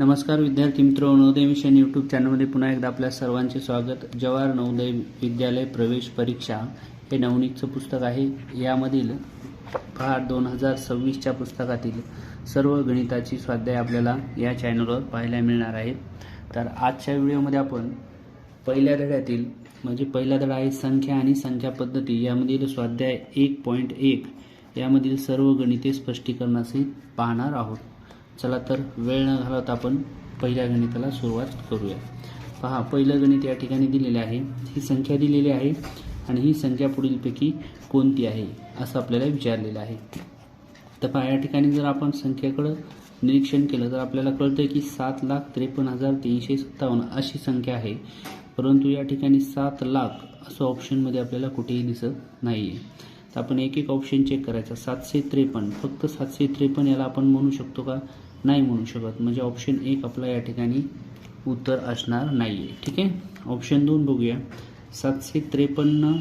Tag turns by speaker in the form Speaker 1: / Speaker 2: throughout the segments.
Speaker 1: नमस्कार विद्यार्थी मित्र नवोदय मिशन यूट्यूब चॅनलमध्ये पुन्हा एकदा आपल्या सर्वांचे स्वागत. जवाहर नवोदय विद्यालय प्रवेश परीक्षा हे नवनीतचं पुस्तक आहे. यामधील फार दोन हजार सव्वीसच्या पुस्तकातील सर्व गणिताची स्वाध्याय आपल्याला या चॅनलवर पाहायला मिळणार आहे. तर आजच्या व्हिडिओमध्ये आपण पहिल्या धड्यातील म्हणजे पहिला धडा आहे संख्या आणि संख्या पद्धती. यामधील स्वाध्याय एक पॉईंट एक यामधील सर्व गणिते स्पष्टीकरणासहित पाहणार आहोत. चला तर वेळ न घालवता आपण पहिल्या गणिताला सुरुवात करूया. पहा पहिलं गणित या ठिकाणी दिलेले आहे. ही संख्या दिलेली आहे आणि ही संख्या पुढीलपैकी कोणती आहे असं आपल्याला विचारलेलं आहे. तर पहा या ठिकाणी जर आपण संख्येकडं निरीक्षण केलं तर आपल्याला कळतं की सात लाख त्रेपन्न हजार तीनशे सत्तावन्न अशी संख्या आहे. परंतु या ठिकाणी सात लाख असं ऑप्शनमध्ये आपल्याला कुठेही दिसत नाही आहे तर आपण एक एक ऑप्शन चेक करायचा. सातशे त्रेपन्न. फक्त सातशे त्रेपन्न याला आपण म्हणू शकतो का? नाही म्हणू शकत. म्हणजे ऑप्शन एक आपला या ठिकाणी उत्तर असणार नाही आहे ठीक आहे? ऑप्शन दोन बघूया. सातशे त्रेपन्न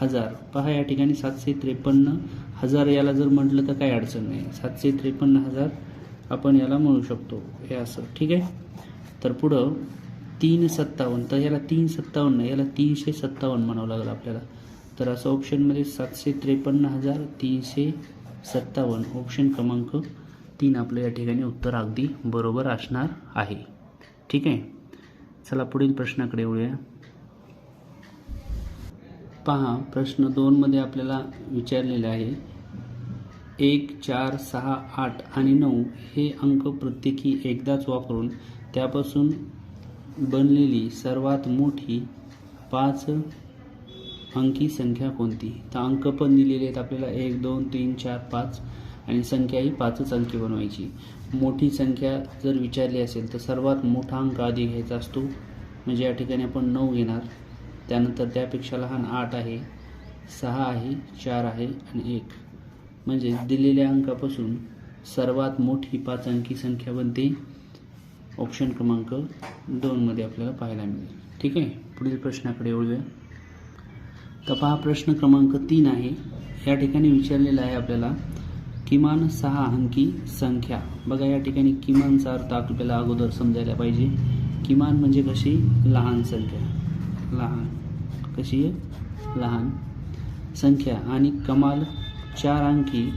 Speaker 1: हजार. पहा या ठिकाणी सातशे त्रेपन्न हजार याला जर म्हटलं तर काही अडचण नाही. सातशे त्रेपन्न हजार आपण याला म्हणू शकतो. हे असं. ठीक आहे? तर पुढं तीन सत्तावन्न. तर याला तीन सत्तावन्न याला तीनशे सत्तावन्न म्हणावं लागलं आपल्याला. तर असं ऑप्शनमध्ये सातशे त्रेपन्न हजार तीनशे सत्तावन्न. ऑप्शन क्रमांक तीन आपलं या ठिकाणी उत्तर अगदी बरोबर असणार आहे. ठीक आहे? चला पुढील प्रश्नाकडे येऊया पहा प्रश्न दोनमध्ये आपल्याला विचारलेले आहे. एक चार सहा आठ आणि नऊ हे अंक प्रत्येकी एकदाच वापरून त्यापासून बनलेली सर्वात मोठी पाच अंकी संख्या कोणती? तर अंक पण दिलेले आहेत आपल्याला. एक दोन तीन चार पाच आणि संख्या ही पाचच अंकी बनवायची. मोठी संख्या जर विचारली असेल तर सर्वात मोठा अंक आधी घ्यायचा असतो. म्हणजे या ठिकाणी आपण नऊ घेणार. त्यानंतर त्यापेक्षा लहान आठ आहे सहा आहे चार आहे आणि एक. म्हणजे दिलेल्या अंकापासून सर्वात मोठी पाच अंकी संख्या बनते. ऑप्शन क्रमांक दोनमध्ये आपल्याला पाहायला मिळेल. ठीक आहे? पुढील प्रश्नाकडे वळूया. तर पहा प्रश्न क्रमांक तीन आहे. या ठिकाणी विचारलेला आहे आपल्याला किमान सहा अंकी संख्या. बघा या ठिकाणी किमानचा अर्थ आपल्याला अगोदर समजायला पाहिजे. किमान म्हणजे कशी? लहान संख्या. लहान. कशी आहे? लहान संख्या. आणि कमाल चार अंकी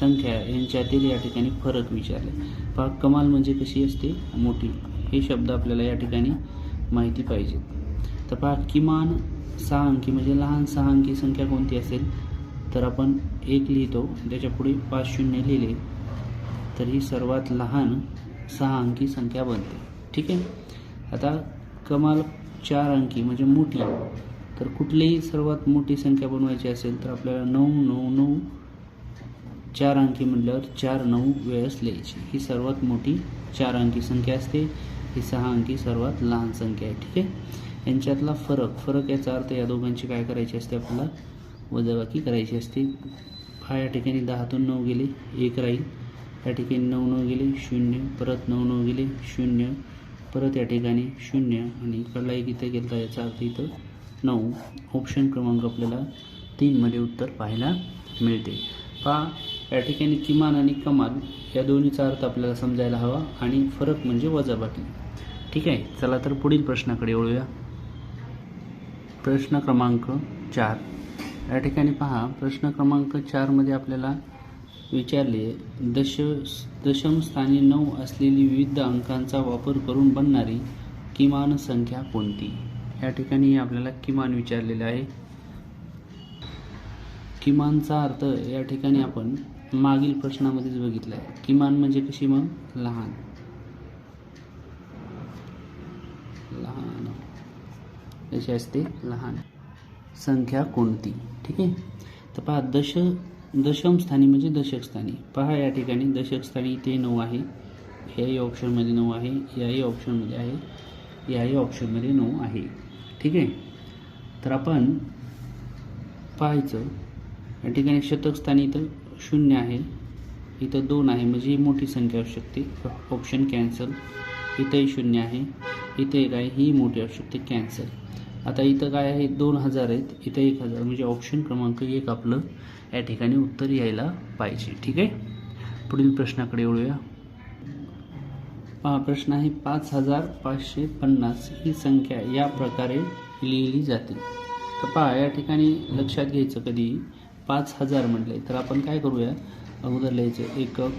Speaker 1: संख्या यांच्यातील या ठिकाणी फरक विचारले. पहा कमाल म्हणजे कशी असते? मोठी. हे शब्द आपल्याला या ठिकाणी माहिती पाहिजे. तर पहा किमान सहा अंकी म्हणजे लहान सहा अंकी संख्या कोणती असेल? तर आपण एक लिहितो त्याच्यापुढे पाच शून्य लिहिले तर ही सर्वात लहान सहा अंकी संख्या बनते. ठीक आहे? आता कमाल चार अंकी म्हणजे मोठी. तर कुठलीही सर्वात मोठी संख्या बनवायची असेल तर आपल्याला नऊ नऊ नऊ चार अंकी म्हटल्यावर चार नऊ वेळेस लिहायची. ही सर्वात मोठी चार अंकी संख्या असते. ही सहा अंकी सर्वात लहान संख्या आहे. ठीक आहे? यांच्यातला फरक फरक याचा अर्थ या दोघांची काय करायची असते? आपल्याला वजाबाकी करायची असते. हा या ठिकाणी दहातून नऊ गेले एक राहील. या ठिकाणी नऊ नऊ गेले शून्य. परत नऊ नऊ गेले शून्य. परत या ठिकाणी शून्य. आणि इकडला एक इथं गेला याचा अर्थ इथं नऊ. ऑप्शन क्रमांक आपल्याला तीनमध्ये उत्तर पाहायला मिळते. पहा या ठिकाणी किमान आणि कमाल या दोन्हीचा अर्थ आपल्याला समजायला हवा आणि फरक म्हणजे वजाबाकी. ठीक आहे चला तर पुढील प्रश्नाकडे वळूया. प्रश्न क्रमांक चार. या ठिकाणी पहा प्रश्न क्रमांक चारमध्ये आपल्याला विचारले दश दशम स्थानी नऊ असलेली विविध अंकांचा वापर करून बनणारी किमान संख्या कोणती? या ठिकाणी आपल्याला किमान विचारलेलं आहे. किमानचा अर्थ या ठिकाणी आपण मागील प्रश्नामध्येच बघितला आहे किमान म्हणजे कशी मग? लहान. लहान. कशी असते? लहान. संख्या कोणती? ठीक आहे? तर पहा दश दशमस्थानी म्हणजे दशकस्थानी पहा या ठिकाणी दशकस्थानी इथे नऊ आहे. ह्याही ऑप्शनमध्ये नऊ आहे याही ऑप्शनमध्ये आहे याही ऑप्शनमध्ये नऊ आहे. ठीक आहे? तर आपण पाहायचं. या ठिकाणी शतकस्थानी इथं शून्य आहे. इथं दोन आहे म्हणजे ही मोठी संख्या असू शकते. ऑप्शन कॅन्सल इथंही शून्य आहे. इथे एक आहे ही मोठी असू शकते कॅन्सल आता इथं काय आहे? दोन हजार आहेत. इथं एक हजार. म्हणजे ऑप्शन क्रमांक एक आपलं. या ठिकाणी उत्तर यायला पाहिजे. ठीक आहे? पुढील प्रश्नाकडे वळूया. पहा प्रश्न आहे पाच हजार पाचशे पन्नास ही संख्या या प्रकारे लिहिली जाते. तर पहा या ठिकाणी लक्षात घ्यायचं कधी? पाच हजार म्हटले तर आपण काय करूया? अगोदर लिहायचं. एकक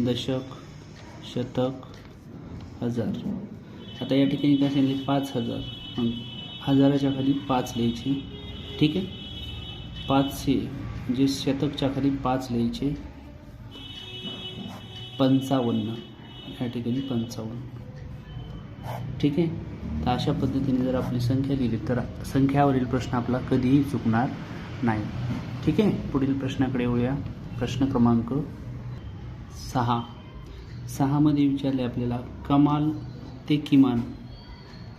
Speaker 1: दशक शतक हजार. आता या ठिकाणी काय सांगितले? पाच हजार. हजाराच्या खाली पाच लिहायचे. ठीक आहे? पाचशे म्हणजे शतकच्या खाली पाच लिहायचे. पंचावन्न. या ठिकाणी पंचावन्न. ठीक आहे? तर अशा पद्धतीने जर आपली संख्या लिहिली तर संख्यावरील प्रश्न आपला कधीही चुकणार नाही. ठीक आहे? पुढील प्रश्नाकडे येऊया. प्रश्न क्रमांक सहा. सहामध्ये विचारले आपल्याला कमाल ते किमान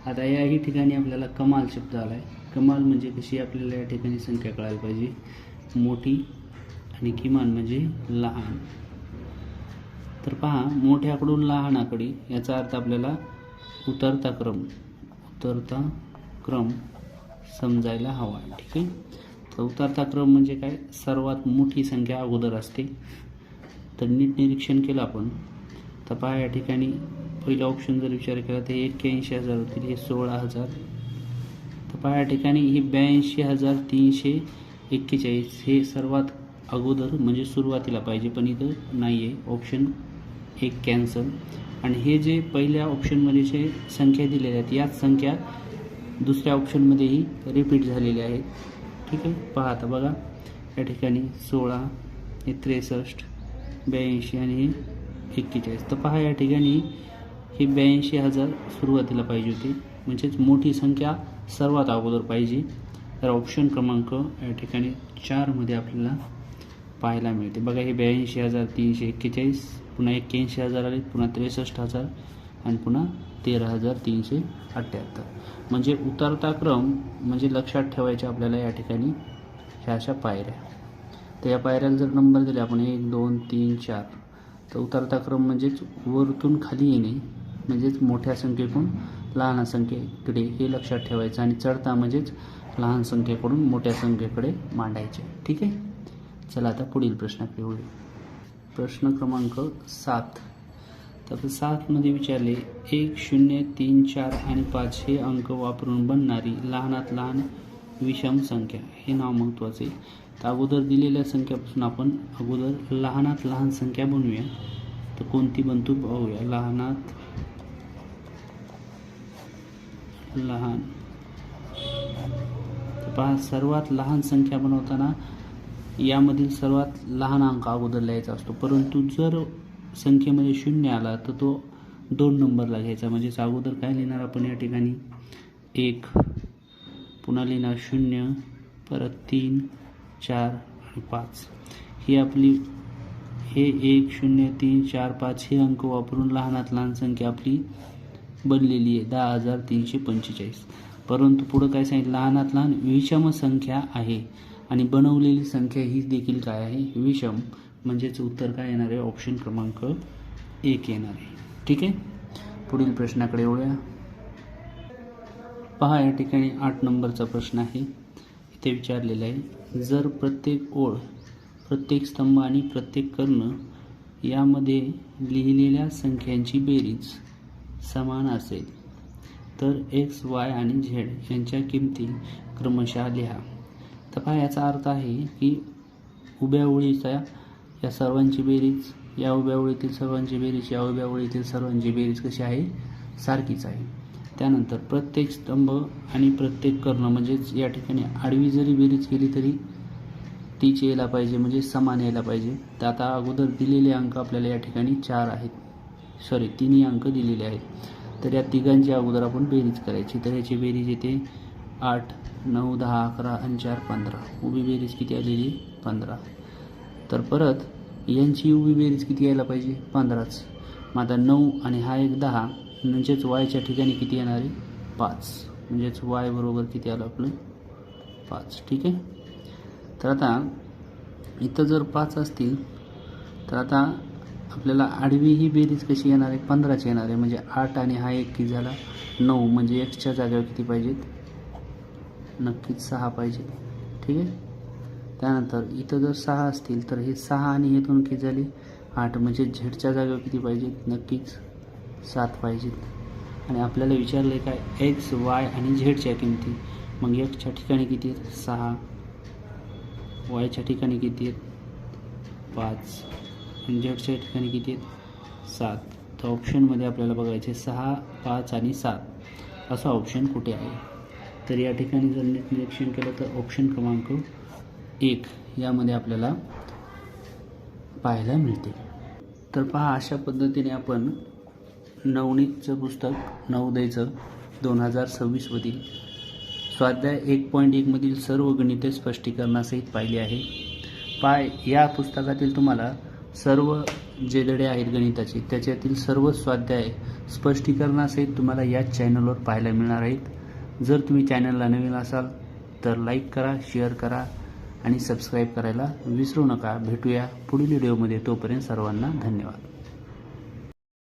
Speaker 1: आता याही ठिकाणी आपल्याला कमाल शब्द आला आहे कमाल म्हणजे कशी आपल्याला या ठिकाणी संख्या कळायला पाहिजे? मोठी आणि किमान म्हणजे लहान. तर पहा मोठ्याकडून लहानाकडे याचा अर्थ आपल्याला उतरता क्रम उतरता क्रम समजायला हवा आहे ठीक आहे? तर उतरता क्रम म्हणजे काय? सर्वात मोठी संख्या अगोदर असते. तर नीट निरीक्षण केलं आपण. तर पहा या ठिकाणी पहिला ऑप्शन जर विचार केला तर एक्क्याऐंशी हजार होतील हे सोळा हजार. तर पहा या ठिकाणी ही ब्याऐंशी हजार तीनशे एक्केचाळीस हे सर्वात अगोदर म्हणजे सुरुवातीला पाहिजे पण इथं नाही आहे ऑप्शन एक कॅन्सल आणि हे जे पहिल्या ऑप्शनमध्ये जे संख्या दिलेल्या आहेत याच संख्या दुसऱ्या ऑप्शनमध्येही रिपीट झालेल्या आहेत. ठीक आहे? पहा आता बघा. या ठिकाणी सोळा हे त्रेसष्ट ब्याऐंशी आणि हे एक्केचाळीस. तर पहा या ठिकाणी हे ब्याऐंशी हजार सुरुवातीला पाहिजे होते. म्हणजेच मोठी संख्या सर्वात अगोदर पाहिजे. तर ऑप्शन क्रमांक या ठिकाणी चारमध्ये आपल्याला पाहायला मिळते. बघा हे ब्याऐंशी हजार तीनशे एक्केचाळीस पुन्हा एक्क्याऐंशी हजार आले पुन्हा त्रेसष्ट हजार आणि पुन्हा तेरा हजार तीनशे अठ्ठ्याहत्तर. म्हणजे उतरता क्रम म्हणजे लक्षात ठेवायचे आपल्याला या ठिकाणी ह्या अशा पायऱ्या. तर या पायऱ्याला जर नंबर दिले आपण एक दोन तीन चार. तर उतरता क्रम म्हणजेच वरतून खाली येणे. म्हणजेच मोठ्या संख्येकडून लहान संख्येकडे हे लक्षात ठेवायचं आणि चढता म्हणजेच लहान संख्येकडून मोठ्या संख्येकडे मांडायचे. ठीक आहे? चला आता पुढील प्रश्नाकडे वळूया प्रश्न क्रमांक सात. तर सातमध्ये विचारले एक शून्य तीन चार आणि पाच हे अंक वापरून बनणारी लहानात लहान विषम संख्या हे नाव महत्त्वाचे तर अगोदर दिलेल्या संख्यापासून आपण अगोदर लहानात लहान संख्या बनवूया. तर कोणती बनतो पाहूया लहानात लहान. पहा सर्वात लहान संख्या बनवताना यामधील सर्वात लहान अंक अगोदर लिहायचा असतो. परंतु जर संख्येमध्ये शून्य आला तर तो दोन नंबरला घ्यायचा. म्हणजेच अगोदर काय लिहिणार आपण या ठिकाणी? एक. पुन्हा लिहिणार शून्य परत तीन चार आणि पाच. ही आपली हे एक शून्य तीन चार पाच हे अंक वापरून लहानात लहान संख्या आपली बनलेली आहे. दहा हजार तीनशे पंचेचाळीस. परंतु पुढं काय सांगितलं? लहानात लहान विषम संख्या आहे. आणि बनवलेली संख्या ही देखील काय आहे? विषम. म्हणजेच उत्तर काय येणार आहे? ऑप्शन क्रमांक एक येणार आहे. ठीक आहे? पुढील प्रश्नाकडे येऊया पहा या ठिकाणी आठ नंबरचा प्रश्न आहे. इथे विचारलेला आहे. जर प्रत्येक ओळ प्रत्येक स्तंभ आणि प्रत्येक कर्ण यामध्ये लिहिलेल्या संख्यांची बेरीज समान असेल. तर एक्स वाय आणि झेड यांच्या किमती क्रमशः लिहा. तर पहा याचा अर्थ आहे की उभ्या ओळीचा या सर्वांची बेरीज या उभ्या ओळीतील सर्वांची बेरीज या उभ्या ओळीतील सर्वांची बेरीज कशी आहे? सारखीच आहे. त्यानंतर प्रत्येक स्तंभ आणि प्रत्येक कर्ण म्हणजेच या ठिकाणी आडवी जरी बेरीज केली तरी तीच यायला पाहिजे म्हणजे समान यायला पाहिजे. तर आता अगोदर दिलेले अंक आपल्याला या ठिकाणी चार आहेत. सॉरी तिन्ही अंक दिलेले आहेत. तर या तिघांची अगोदर आपण बेरीज करायची. तर याची बेरीज येते आठ नऊ दहा अकरा आणि चार पंधरा. उभी बेरीज किती आलेली? पंधरा. तर परत यांची उभी बेरीज किती यायला पाहिजे? पंधराच. मग आता नऊ आणि हा एक दहा म्हणजेच वायच्या ठिकाणी किती येणार आहे? पाच. म्हणजेच वाय बरोबर किती आलं आपलं? पाच. ठीक आहे? तर आता इथं जर पाच असतील तर आता आपल्याला आडवी ही बेरीज कशी येणार आहे? पंधराची येणार आहे. म्हणजे आठ आणि हा एक की झाला? नऊ. म्हणजे एक्सच्या जागेवर किती पाहिजेत? नक्कीच सहा पाहिजे ठीक आहे? त्यानंतर इथं जर सहा असतील तर हे सहा आणि हे दोन किती झाले? आठ. म्हणजे झेडच्या जागेवर किती पाहिजेत? नक्कीच सात पाहिजेत. आणि आपल्याला विचारलं आहे काय? एक्स वाय आणि झेडच्या किमती. मग एक्सच्या ठिकाणी किती आहेत? सहा. वायच्या ठिकाणी किती आहेत? पाच. म्हणजे झेडच्या ठिकाणी किती आहेत? सात. तर ऑप्शनमध्ये आपल्याला बघायचे सहा पाच आणि सात. असा ऑप्शन कुठे आहे? तर या ठिकाणी जर नीट निरीक्षण केलं तर ऑप्शन क्रमांक एक यामध्ये आपल्याला पाहायला मिळते. तर पहा अशा पद्धतीने आपण नवनीतचं पुस्तक नवोदयचं दोन हजार सव्वीसमधील स्वाध्याय एक पॉईंट एकमधील सर्व गणिते स्पष्टीकरणासहित पाहिली आहे. पाय या पुस्तकातील तुम्हाला सर्व जे धडे आहेत गणिताचे त्याच्यातील सर्व स्वाध्याय स्पष्टीकरणासहित तुम्हाला याच चॅनलवर पाहायला मिळणार आहेत. जर तुम्ही चॅनलला नवीन असाल तर लाईक करा शेअर करा आणि सबस्क्राईब करायला विसरू नका. भेटूया पुढील व्हिडिओमध्ये तोपर्यंत सर्वांना धन्यवाद.